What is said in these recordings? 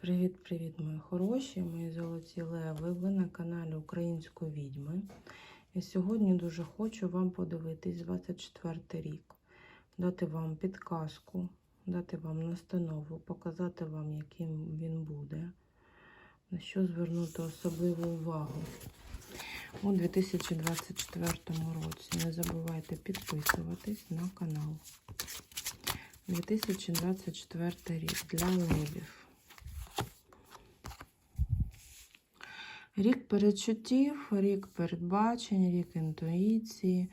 Привіт-привіт, мої хороші, мої золоті леви. Ви на каналі Української відьми. І сьогодні дуже хочу вам подивитись 24 рік, дати вам підказку, дати вам настанову, показати вам, яким він буде, на що звернути особливу увагу у 2024 році. Не забувайте підписуватись на канал. 2024 рік для левів. Рік передчуттів, рік передбачень, рік інтуїції,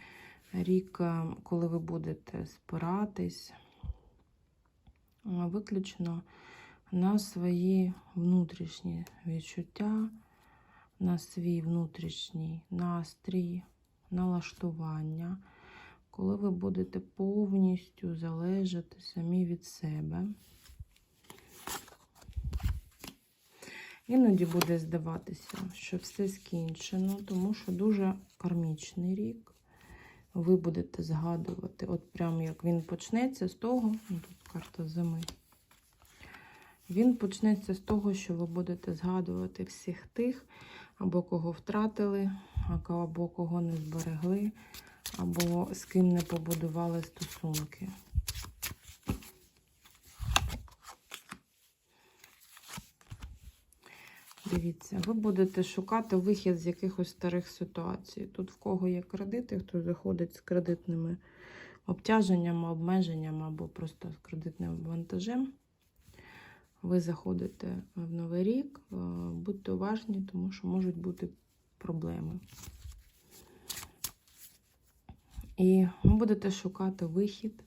рік, е, коли ви будете спиратись е, виключно на свої внутрішні відчуття, на свій внутрішній настрій, налаштування, коли ви будете повністю залежати самі від себе. Іноді буде здаватися, що все скінчено, тому що дуже кармічний рік. Ви будете згадувати, от прямо як він почнеться з того, ну тут карта зими. Він почнеться з того, що ви будете згадувати всіх тих, або кого втратили, або кого не зберегли, або з ким не побудували стосунки. Дивіться, ви будете шукати вихід з якихось старих ситуацій. Тут в кого є кредити, хто заходить з кредитними обтяженнями, обмеженнями або просто з кредитним вантажем. Ви заходите в новий рік, е, будьте уважні, тому що можуть бути проблеми. І будете шукати вихід,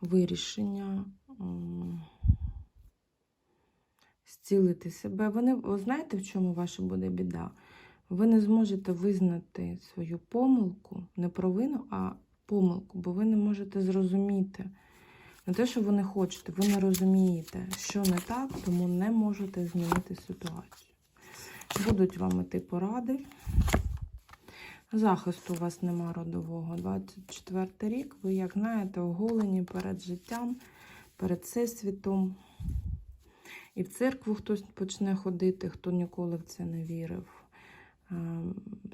вирішення. Зцілити себе. Ви знаєте, в чому ваша буде біда? Ви не зможете визнати свою помилку, не провину, а помилку, бо ви не можете зрозуміти. Не те, що ви не хочете, ви не розумієте, що не так, тому не можете змінити ситуацію. Будуть вам іти поради. Захисту у вас нема родового. 24 рік, ви, як знаєте, оголені перед життям, перед всесвітом. І в церкву хтось почне ходити, хто ніколи в це не вірив.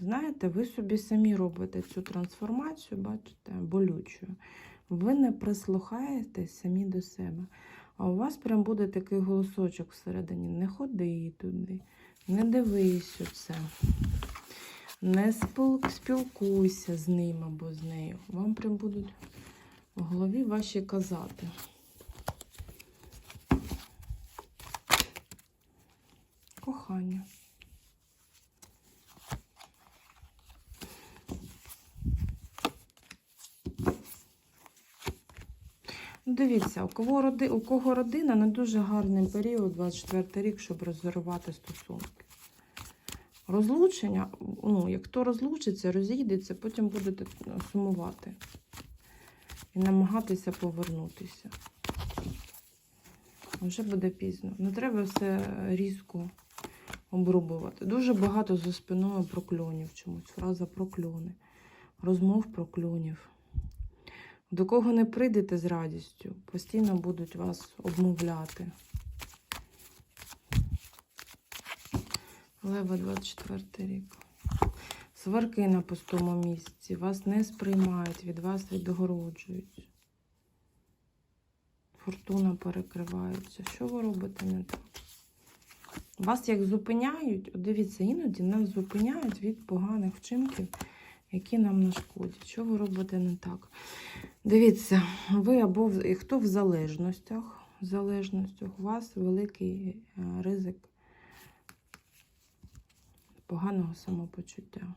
Знаєте, ви собі самі робите цю трансформацію, бачите, болючу. Ви не прислухаєтесь самі до себе. А у вас прям буде такий голосочок всередині. Не ходи туди, не дивись у це. Не спілкуйся з ним або з нею. Вам прям будуть в голові ваші казати. Кохання. Ну, Дивіться, у кого, роди, у кого родина не дуже гарний період, 24 рік, щоб розірвати стосунки. Розлучення, ну, як хто розлучиться, розійдеться, потім будете сумувати і намагатися повернутися. Вже буде пізно. Не треба все різко обрубувати. Дуже багато за спиною прокльонів чомусь. Фраза прокльони. Розмов прокльонів. До кого не прийдете з радістю, постійно будуть вас обмовляти. Лева 24 рік. Сварки на пустому місці. Вас не сприймають, від вас відгороджують. Фортуна перекривається. Що ви робите не так? Вас як зупиняють, дивіться, іноді нас зупиняють від поганих вчинків, які нам нашкодять. Що ви робите не так? Дивіться, ви або в- хто в залежностях, в залежностях, у вас великий е, ризик поганого самопочуття.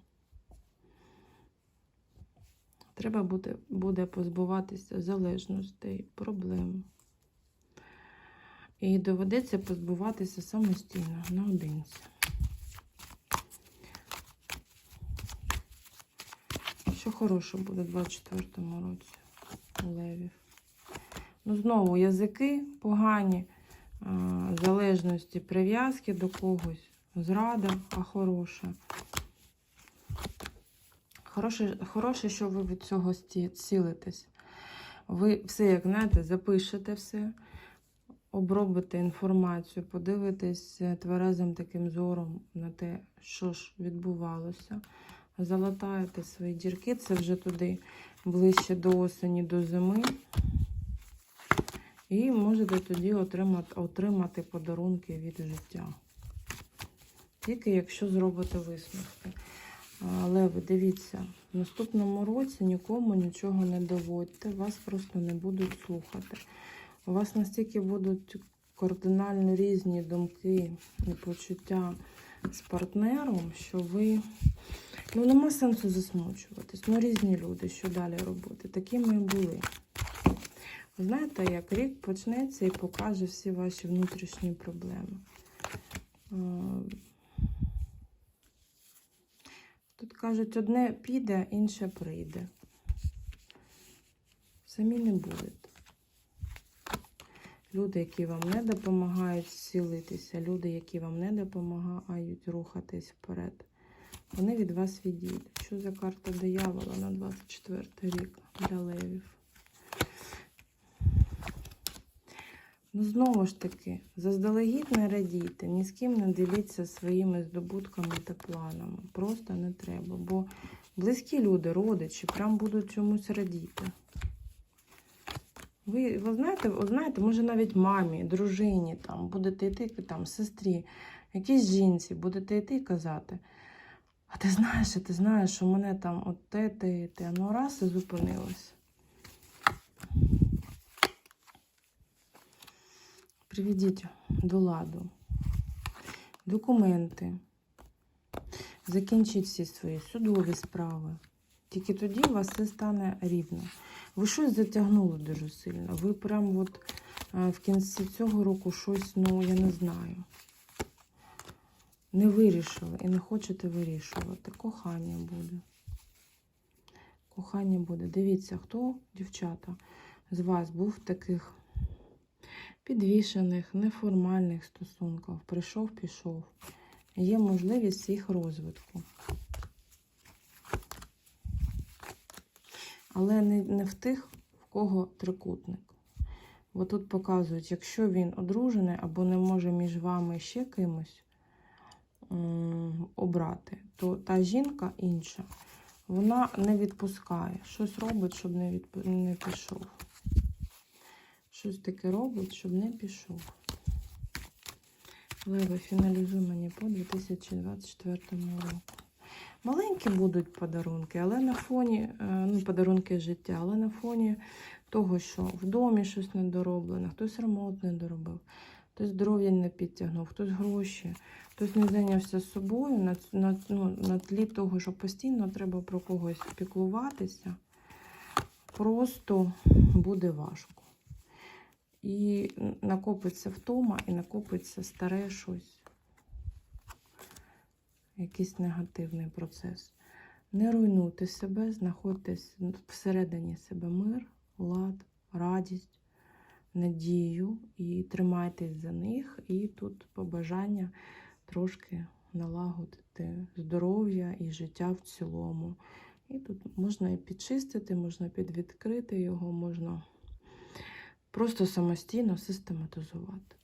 Треба буде, буде позбуватися залежностей, проблем. І доведеться позбуватися самостійно, наодинці. Що хороше буде в 24-му році у левів? Ну, знову язики погані, залежності, прив'язки до когось, зрада, а хороше. Хороше, хороше, що ви від цього цілитесь. Ви все, як знаєте, запишете все, обробите інформацію, подивитесь е, тверезим таким зором на те, що ж відбувалося. Залатаєте свої дірки, це вже туди ближче до осені, до зими. І можете тоді отримати, отримати подарунки від життя. Тільки якщо зробите висновки. Але ви дивіться, в наступному році нікому нічого не доводьте, вас просто не будуть слухати. У вас настільки будуть кардинально різні думки і почуття з партнером, що ви. Ну, нема сенсу засмучуватись. Ну, різні люди, що далі робити. Такі ми і були. Знаєте, як рік почнеться і покаже всі ваші внутрішні проблеми. Е, Тут кажуть, одне піде, інше прийде. Самі не будете. Люди, які вам не допомагають зцілитися, люди, які вам не допомагають рухатись вперед, вони від вас відійдуть. Що за карта диявола на 24 рік для левів? Ну, знову ж таки, заздалегідь не радійте, ні з ким не діліться своїми здобутками та планами. Просто не треба. Бо близькі люди, родичі, прям будуть чомусь радіти. Ви, ви знаєте, ви знаєте, може навіть мамі, дружині там будете йти, там, сестрі, якійсь жінці, будете йти і казати. А ти знаєш, а ти знаєш, що мене там от те, те, те. Ну раз і зупинилось. Приведіть до ладу документи, закінчіть всі свої судові справи. Тільки тоді у вас все стане рівно. Ви щось затягнули дуже сильно. Ви прям от е, в кінці цього року щось, ну, я не знаю. Не вирішили і не хочете вирішувати. Кохання буде. Кохання буде. Дивіться, хто, дівчата, з вас був в таких підвішених, неформальних стосунках. Прийшов, пішов. Є можливість їх розвитку. Але не, не в тих, в кого трикутник. Бо тут показують, якщо він одружений або не може між вами ще кимось обрати, то та жінка інша, вона не відпускає. Щось робить, щоб не, відп... не пішов. Щось таке робить, щоб не пішов. Лева, фіналізуй мені по 2024 року. Маленькі будуть подарунки, але на фоні, е, ну, подарунки життя, але на фоні того, що в домі щось недороблено, хтось ремонт не доробив, хтось здоров'я не підтягнув, хтось гроші, хтось не зайнявся собою на, на, ну, на тлі того, що постійно треба про когось піклуватися, просто буде важко. І накопиться втома, і накопиться старе щось якийсь негативний процес. Не руйнуйте себе, знаходьтесь всередині себе мир, лад, радість, надію і тримайтесь за них. І тут побажання трошки налагодити здоров'я і життя в цілому. І тут можна і підчистити, можна підвідкрити його, можна просто самостійно систематизувати.